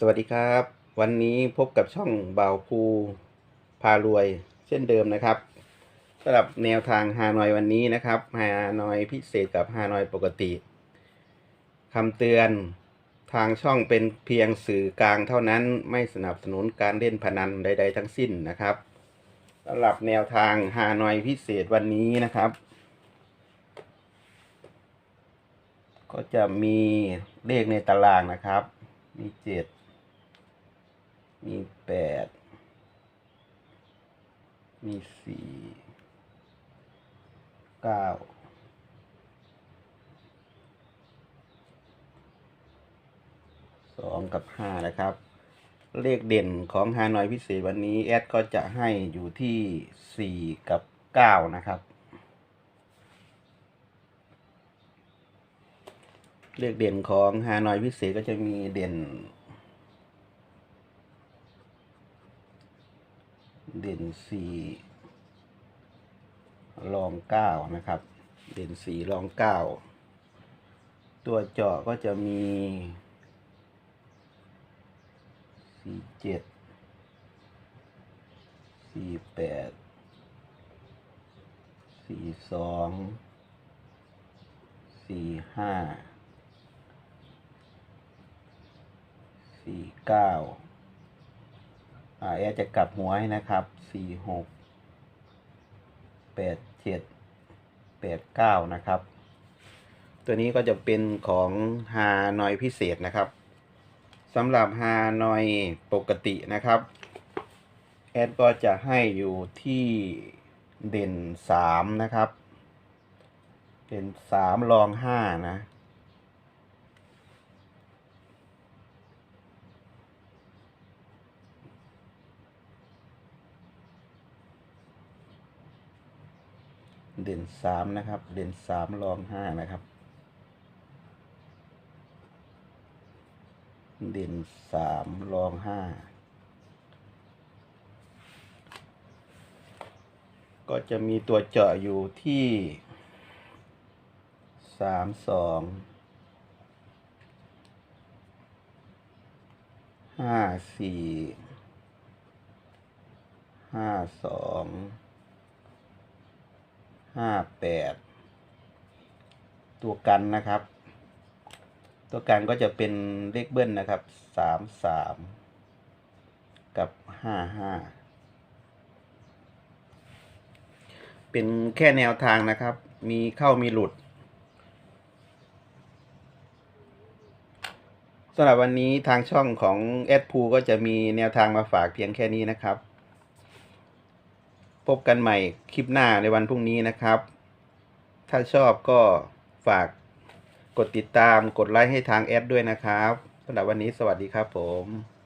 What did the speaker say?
สวัสดีครับ วันนี้พบกับช่องเบาภูพารวยเช่นเดิมนะครับสำหรับแนวทางฮานอยวันนี้นะครับฮานอยพิเศษกับฮานอยปกติคำเตือนทางช่องเป็นเพียงสื่อกลางเท่านั้นไม่สนับสนุนการเล่นพนันใด ๆ ทั้งสิ้นนะครับสำหรับแนวทางฮานอยพิเศษวันนี้นะครับ ก็จะมีเลขในตารางนะครับ มีเจ็ด มีแปด มีสี่เก้าสองกับห้านะครับ เลขเด่นของฮานอยพิเศษวันนี้ แอดก็จะให้อยู่ที่สี่กับเก้านะครับเลขเด่นของฮานอยพิเศษก็จะมีเด่น เด่นสี่รองเก้านะครับ เด่นสี่รองเก้าตัวเจาะก็จะมีสี่เจ็ดสี่แปดสี่สองสี่ห้าสี่เก้าอ่า แอร์จะกลับหัวให้นะครับสี่หกแปดเจ็ดแปดเก้านะครับ ตัวนี้ก็จะเป็นของฮานอยพิเศษนะครับสำหรับฮานอยปกตินะครับ แอดก็จะให้อยู่ที่เด่นสามนะครับ เด่นสามรองห้านะ เด่นสามนะครับ เด่นสามรองห้านะครับ เด่นสามรองห้าก็จะมีตัวเจาะอยู่ที่สามสองห้าสี่ห้าสอง ห้าแปดตัวกันนะครับ ตัวกันก็จะเป็นเลขเบิ้ลนะครับสามสามกับห้าห้าเป็นแค่แนวทางนะครับ มีเข้ามีหลุดสำหรับวันนี้ทางช่องของแอดพูก็จะมีแนวทางมาฝากเพียงแค่นี้นะครับ พบกันใหม่คลิปหน้าในวันพรุ่งนี้นะครับ ถ้าชอบก็ฝากกดติดตามกดไลค์ให้ทางแอดด้วยนะครับสำหรับวันนี้สวัสดีครับผม